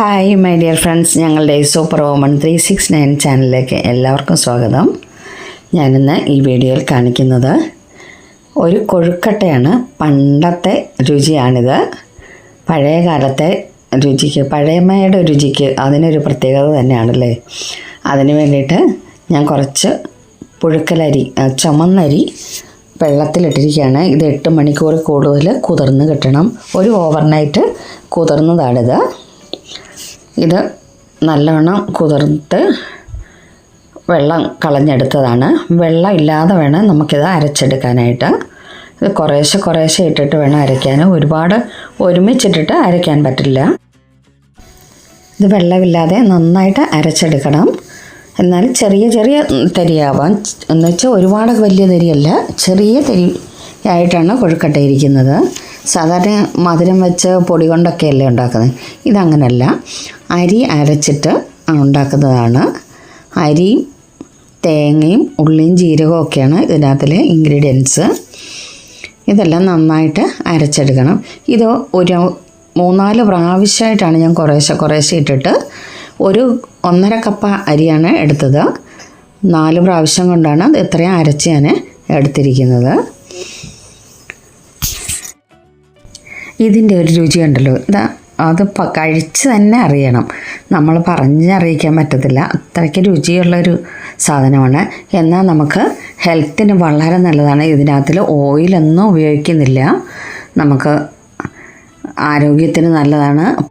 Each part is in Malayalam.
ഹായ് മൈ ഡിയർ ഫ്രണ്ട്സ് ഞങ്ങളുടെ super woman three six nine ചാനലിലേക്ക് എല്ലാവർക്കും സ്വാഗതം. ഞാനിന്ന് ഈ വീഡിയോയിൽ കാണിക്കുന്നത് ഒരു കൊഴുക്കട്ടയാണ്. പണ്ടത്തെ രുചിയാണിത്. പഴയ കാലത്തെ രുചിക്ക് പഴയമ്മയുടെ രുചിക്ക് അതിനൊരു പ്രത്യേകത തന്നെയാണല്ലേ? അതിന് വേണ്ടിയിട്ട് ഞാൻ കുറച്ച് പുഴുക്കലരി ചുമന്നരി വെള്ളത്തിലിട്ടിരിക്കുകയാണ്. ഇത് എട്ട് മണിക്കൂർ കൂടുതൽ കുതിർന്ന് കിട്ടണം. ഒരു ഓവർനൈറ്റ് കുതിർന്നതാണിത്. ഇത് നല്ലവണ്ണം കുതിർത്ത് വെള്ളം കളഞ്ഞെടുത്തതാണ്. വെള്ളം ഇല്ലാതെ വേണം നമുക്കിത് അരച്ചെടുക്കാനായിട്ട്. ഇത് കുറേശ്ശെ കുറേശ്ശെ ഇട്ടിട്ട് വേണം അരയ്ക്കാൻ ഒരുപാട് ഒരുമിച്ചിട്ടിട്ട് അരയ്ക്കാൻ പറ്റില്ല. ഇത് വെള്ളമില്ലാതെ നന്നായിട്ട് അരച്ചെടുക്കണം. എന്നാൽ ചെറിയ ചെറിയ തരിയാവാം. എന്നുവെച്ചാൽ ഒരുപാട് വലിയ തരിയല്ല ചെറിയ തരി ആയിട്ടാണ് കൊഴുക്കട്ട ഇരിക്കുന്നത്. സാധാരണ മധുരം വെച്ച് പൊടി കൊണ്ടൊക്കെയല്ലേ ഉണ്ടാക്കുന്നത്? ഇതങ്ങനല്ല. അരി അരച്ചിട്ട് ഉണ്ടാക്കുന്നതാണ്. അരിയും തേങ്ങയും ഉള്ളിയും ജീരകവും ഒക്കെയാണ് ഇതിനകത്തിലെ ഇൻഗ്രീഡിയൻസ്. ഇതെല്ലാം നന്നായിട്ട് അരച്ചെടുക്കണം. ഇത് ഒരു മൂന്നാൽ പ്രാവശ്യമായിട്ടാണ് ഞാൻ കുറേശ്ശെ കുറേശ്ശെ ഇട്ടിട്ട് ഒരു ഒന്നര കപ്പ അരിയാണ് എടുത്തത്. നാല് പ്രാവശ്യം കൊണ്ടാണ് ഇത് ഇത്രയും അരച്ച് ഞാൻ എടുത്തിരിക്കുന്നത്. ഇതിന്റെ ഒരു രുചിയുണ്ടല്ലോ ഇതാ അത് കഴിച്ച് തന്നെ അറിയണം. നമ്മൾ പറഞ്ഞറിയിക്കാൻ പറ്റത്തില്ല. അത്രയ്ക്ക് രുചിയുള്ളൊരു സാധനമാണ്. എന്നാൽ നമുക്ക് ഹെൽത്തിന് വളരെ നല്ലതാണ്. ഇതിനകത്തിൽ ഓയിലൊന്നും ഉപയോഗിക്കുന്നില്ല. നമുക്ക് ആരോഗ്യത്തിന് നല്ലതാണ്.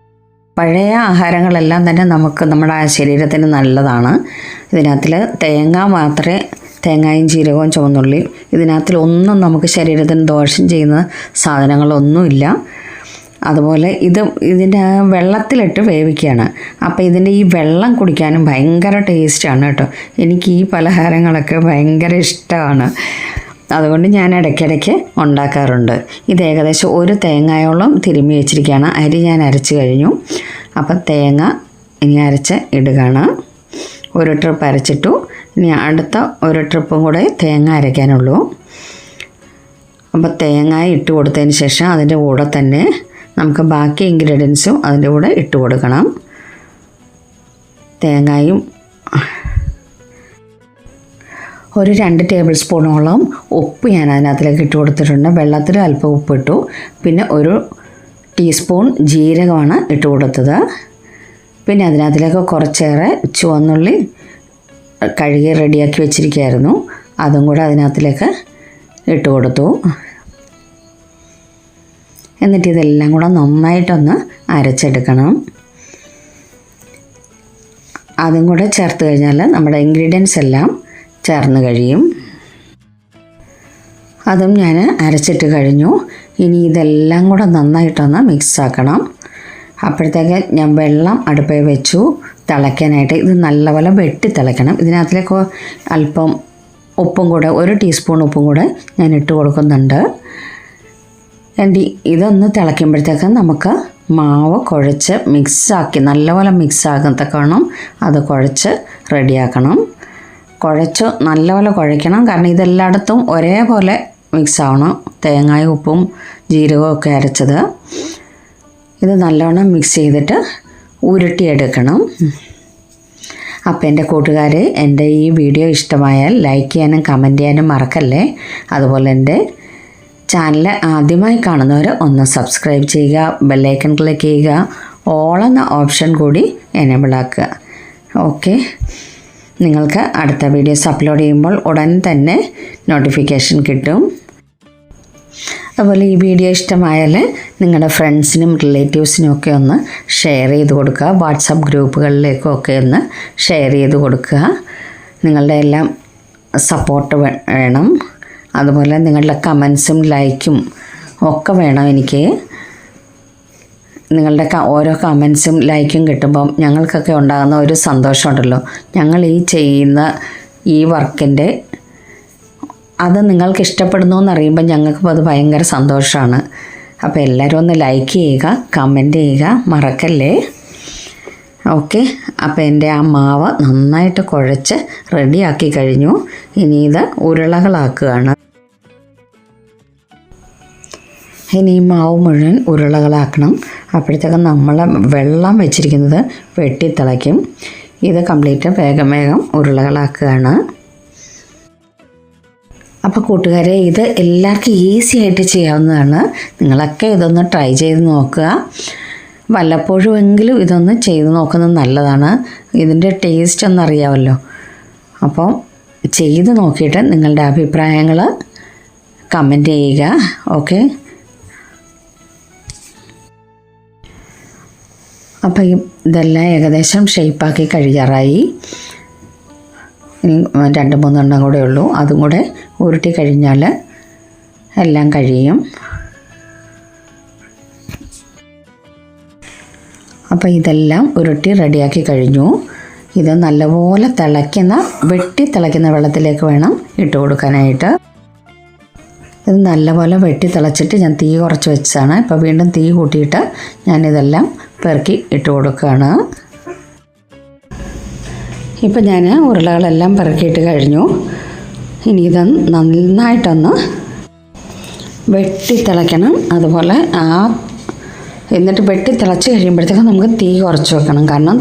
പഴയ ആഹാരങ്ങളെല്ലാം തന്നെ നമുക്ക് നമ്മുടെ ശരീരത്തിന് നല്ലതാണ്. ഇതിനകത്തിൽ തേങ്ങ മാത്രമേ തേങ്ങയും ജീരകവും ചുവന്നുള്ളിയും ഇതിനകത്തിലൊന്നും നമുക്ക് ശരീരത്തിന് ദോഷം ചെയ്യുന്ന സാധനങ്ങളൊന്നുമില്ല. അതുപോലെ ഇത് ഇതിന്റെ വെള്ളത്തിലിട്ട് വേവിക്കുകയാണ്. അപ്പോൾ ഇതിന്റെ ഈ വെള്ളം കുടിക്കാനും ഭയങ്കര ടേസ്റ്റാണ് കേട്ടോ. എനിക്ക് ഈ പലഹാരങ്ങളൊക്കെ ഭയങ്കര ഇഷ്ടമാണ്. അതുകൊണ്ട് ഞാൻ ഇടയ്ക്കിടയ്ക്ക് ഉണ്ടാക്കാറുണ്ട്. ഇത് ഏകദേശം ഒരു തേങ്ങയോളം തിരുമ്മി വെച്ചിരിക്കുകയാണ്. അരി ഞാൻ അരച്ച് കഴിഞ്ഞു. അപ്പം തേങ്ങ ഇനി അരച്ച് ഇടുകയാണ്. ഒരു ട്രിപ്പ് അരച്ചിട്ടു. ഇനി അടുത്ത ഒരു ട്രിപ്പും കൂടെ തേങ്ങ അരയ്ക്കാനുള്ളൂ. അപ്പോൾ തേങ്ങ ഇട്ട് കൊടുത്തതിന് ശേഷം അതിന്റെ കൂടെ തന്നെ നമുക്ക് ബാക്കി ഇൻഗ്രീഡിയൻസും അതിന്റെ കൂടെ ഇട്ട് കൊടുക്കണം. തേങ്ങയും ഒരു രണ്ട് ടേബിൾ സ്പൂണോളം ഉപ്പ് ഞാൻ അതിനകത്തിലേക്ക് ഇട്ട് കൊടുത്തിട്ടുണ്ട്. വെള്ളത്തിൽ അല്പം ഉപ്പിട്ടു. പിന്നെ ഒരു ടീസ്പൂൺ ജീരകമാണ് ഇട്ട് കൊടുത്തത്. പിന്നെ അതിനകത്തിലേക്ക് കുറച്ചേറെ ചുവന്നുള്ളി കഴുകി റെഡിയാക്കി വെച്ചിരിക്കുകയായിരുന്നു. അതും കൂടെ അതിനകത്തിലേക്ക് ഇട്ട് കൊടുത്തു. എന്നിട്ട് ഇതെല്ലാം കൂടെ നന്നായിട്ടൊന്ന് അരച്ചെടുക്കണം. അതും കൂടെ ചേർത്ത് കഴിഞ്ഞാൽ നമ്മുടെ ഇൻഗ്രീഡിയൻസ് എല്ലാം ചേർന്ന് കഴിയും. അതും ഞാൻ അരച്ചിട്ട് കഴിഞ്ഞു. ഇനി ഇതെല്ലാം കൂടെ നന്നായിട്ടൊന്ന് മിക്സ് ആക്കണം. അപ്പോഴത്തേക്ക് ഞാൻ വെള്ളം അടുപ്പിൽ വെച്ചു. തിളയ്ക്കാനായിട്ട് ഇത് നല്ലപോലെ വെട്ടി തിളയ്ക്കണം. ഇതിനകത്തിലേക്ക് അല്പം ഉപ്പും കൂടെ ഒരു ടീസ്പൂൺ ഉപ്പും കൂടെ ഞാൻ ഇട്ട് കൊടുക്കുന്നുണ്ട്. എന്റെ ഇതൊന്ന് തിളയ്ക്കുമ്പോഴത്തേക്ക് നമുക്ക് മാവ് കുഴച്ച് മിക്സാക്കി നല്ലപോലെ മിക്സ് ആകത്തക്കണം അത് കുഴച്ച് റെഡിയാക്കണം. കുഴച്ച് നല്ലപോലെ കുഴയ്ക്കണം. കാരണം ഇതെല്ലായിടത്തും ഒരേപോലെ മിക്സ് ആവണം തേങ്ങായും ഉപ്പും ജീരകവും ഒക്കെ അരച്ചത്. ഇത് നല്ലവണ്ണം മിക്സ് ചെയ്തിട്ട് ഉരുട്ടിയെടുക്കണം. അപ്പോൾ എന്റെ കൂട്ടുകാർ എന്റെ ഈ വീഡിയോ ഇഷ്ടമായാൽ ലൈക്ക് ചെയ്യാനും കമന്റ് ചെയ്യാനും മറക്കല്ലേ? അതുപോലെ എന്റെ ചാനൽ ആദ്യമായി കാണുന്നവർ ഒന്ന് സബ്സ്ക്രൈബ് ചെയ്യുക ബെല്ലൈക്കൺ ക്ലിക്ക് ചെയ്യുക ഓൾ എന്ന ഓപ്ഷൻ കൂടി എനേബിൾ ആക്കുക. ഓക്കെ നിങ്ങൾക്ക് അടുത്ത വീഡിയോസ് അപ്ലോഡ് ചെയ്യുമ്പോൾ ഉടൻ തന്നെ നോട്ടിഫിക്കേഷൻ കിട്ടും. അതുപോലെ ഈ വീഡിയോ ഇഷ്ടമായാൽ നിങ്ങളുടെ ഫ്രണ്ട്സിനും റിലേറ്റീവ്സിനും ഒക്കെ ഒന്ന് ഷെയർ ചെയ്ത് കൊടുക്കുക. വാട്സപ്പ് ഗ്രൂപ്പുകളിലേക്കും ഒക്കെ ഒന്ന് ഷെയർ ചെയ്ത് കൊടുക്കുക. നിങ്ങളുടെ എല്ലാം സപ്പോർട്ട് വേണം. അതുപോലെ നിങ്ങളുടെ കമൻസും ലൈക്കും ഒക്കെ വേണം എനിക്ക്. നിങ്ങളുടെ ഓരോ കമൻസും ലൈക്കും കിട്ടുമ്പം ഞങ്ങൾക്കൊക്കെ ഉണ്ടാകുന്ന ഒരു സന്തോഷമുണ്ടല്ലോ. ഞങ്ങൾ ഈ ചെയ്യുന്ന ഈ വർക്കിന്റെ അത് നിങ്ങൾക്ക് ഇഷ്ടപ്പെടുന്നു എന്നറിയുമ്പോൾ ഞങ്ങൾക്കും അത് ഭയങ്കര സന്തോഷമാണ് അപ്പോൾ എല്ലാവരും ഒന്ന് ലൈക്ക് ചെയ്യുക കമന്റ് ചെയ്യുക മറക്കല്ലേ? ഓക്കെ അപ്പോൾ എന്റെ ആ മാവ് നന്നായിട്ട് കുഴച്ച് റെഡിയാക്കി കഴിഞ്ഞു. ഇനി ഇത് ഉരുളകളാക്കുകയാണ്. ഇനി ഈ മാവ് മുഴുവൻ ഉരുളകളാക്കണം. അപ്പോഴത്തേക്കും നമ്മൾ വെള്ളം വെച്ചിരിക്കുന്നത് വെട്ടിത്തിളയ്ക്കും. ഇത് കംപ്ലീറ്റ് വേഗം വേഗം ഉരുളകളാക്കുകയാണ്. അപ്പോൾ കൂട്ടുകാരെ ഇത് എല്ലാവർക്കും ഈസി ആയിട്ട് ചെയ്യാവുന്നതാണ്. നിങ്ങളൊക്കെ ഇതൊന്ന് ട്രൈ ചെയ്ത് നോക്കുക. വല്ലപ്പോഴും എങ്കിലും ഇതൊന്ന് ചെയ്ത് നോക്കുന്നത് നല്ലതാണ്. ഇതിന്റെ ടേസ്റ്റ് ഒന്നും അറിയാമല്ലോ അപ്പോൾ ചെയ്ത് നോക്കിയിട്ട് നിങ്ങളുടെ അഭിപ്രായങ്ങൾ കമന്റ് ചെയ്യുക. ഓക്കെ അപ്പം ഇതെല്ലാം ഏകദേശം ഷേപ്പാക്കി കഴിയാറായി. രണ്ട് മൂന്നെണ്ണം കൂടെ ഉള്ളൂ. അതും കൂടെ ഉരുട്ടി കഴിഞ്ഞാൽ എല്ലാം കഴിയും. അപ്പോൾ ഇതെല്ലാം ഉരുട്ടി റെഡിയാക്കി കഴിഞ്ഞു. ഇത് നല്ലപോലെ തിളയ്ക്കുന്ന വെട്ടി തിളയ്ക്കുന്ന വെള്ളത്തിലേക്ക് വേണം ഇട്ട് കൊടുക്കാനായിട്ട്. ഇത് നല്ലപോലെ വെട്ടി തിളച്ചിട്ട് ഞാൻ തീ കുറച്ച് വെച്ചതാണ്. ഇപ്പോൾ വീണ്ടും തീ കൂട്ടിയിട്ട് ഞാനിതെല്ലാം പെറുക്കി ഇട്ട് കൊടുക്കുകയാണ്. ഇപ്പം ഞാൻ ഉരുളകളെല്ലാം പെറുക്കിയിട്ട് കഴിഞ്ഞു. ഇനി ഇത് നന്നായിട്ടൊന്ന് വെട്ടി തിളയ്ക്കണം അതുപോലെ ആ എന്നിട്ട് വെട്ടി തിളച്ച് കഴിയുമ്പോഴത്തേക്കും നമുക്ക് തീ കുറച്ച് വെക്കണം. കാരണം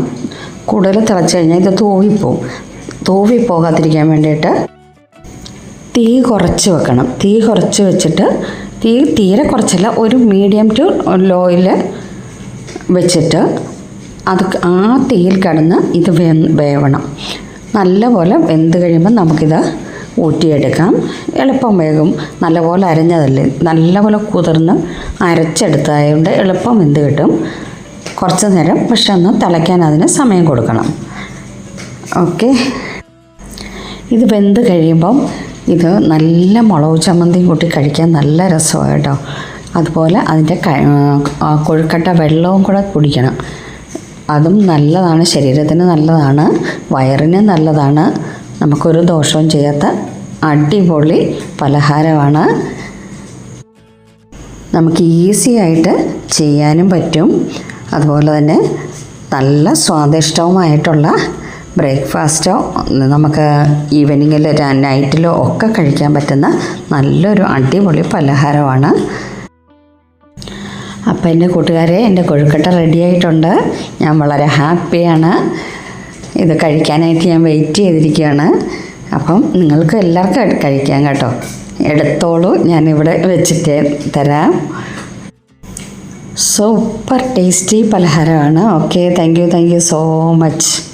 കൂടുതൽ തിളച്ച് കഴിഞ്ഞാൽ ഇത് തൂവിപ്പോവും. തൂവി പോകാതിരിക്കാൻ വേണ്ടിയിട്ട് തീ കുറച്ച് വെക്കണം. തീ കുറച്ച് വെച്ചിട്ട് തീ തീരെ കുറച്ചല്ല ഒരു മീഡിയം ടു ലോയിൽ വെച്ചിട്ട് അത് ആ തീയിൽ കിടന്ന് ഇത് വേ വേവണം. നല്ലപോലെ വെന്ത് കഴിയുമ്പോൾ നമുക്കിത് ഊറ്റിയെടുക്കാം. എളുപ്പം വേകും. നല്ലപോലെ അരഞ്ഞതല്ലേ? നല്ലപോലെ കുതിർന്ന് അരച്ചെടുത്തതായതുകൊണ്ട് എളുപ്പം വെന്ത് കിട്ടും. കുറച്ച് നേരം പക്ഷെ ഒന്ന് തിളയ്ക്കാൻ അതിന് സമയം കൊടുക്കണം. ഓക്കെ. ഇത് വെന്ത് കഴിയുമ്പം ഇത് നല്ല മുളക് ചമ്മന്തി കൂട്ടി കഴിക്കാൻ നല്ല രസമാണ് കേട്ടോ. അതുപോലെ അതിന്റെ കൊഴുക്കട്ട വെള്ളവും കൂടെ കുടിക്കണം. അതും നല്ലതാണ് ശരീരത്തിന് നല്ലതാണ് വയറിന് നല്ലതാണ്. നമുക്കൊരു ദോഷവും ചെയ്യാത്ത അടിപൊളി പലഹാരമാണ്. നമുക്ക് ഈസി ആയിട്ട് ചെയ്യാനും പറ്റും. അതുപോലെ തന്നെ നല്ല സ്വാദിഷ്ടവുമായിട്ടുള്ള ബ്രേക്ക്ഫാസ്റ്റോ നമുക്ക് ഈവനിങ്ങിൽ നൈറ്റിലോ ഒക്കെ കഴിക്കാൻ പറ്റുന്ന നല്ലൊരു അടിപൊളി പലഹാരമാണ്. അപ്പോൾ എന്റെ കൂട്ടുകാരെ എന്റെ കൊഴുക്കട്ട റെഡി ആയിട്ടുണ്ട്. ഞാൻ വളരെ ഹാപ്പിയാണ് ഇത് കഴിക്കാനായിട്ട് ഞാൻ വെയിറ്റ് ചെയ്തിരിക്കുകയാണ്. അപ്പം നിങ്ങൾക്ക് എല്ലാവർക്കും കഴിക്കാം കേട്ടോ. എടുത്തോളൂ ഞാനിവിടെ വെച്ചിട്ട് തരാം. Super tasty പലഹാരമാണ്. Okay thank you thank you so much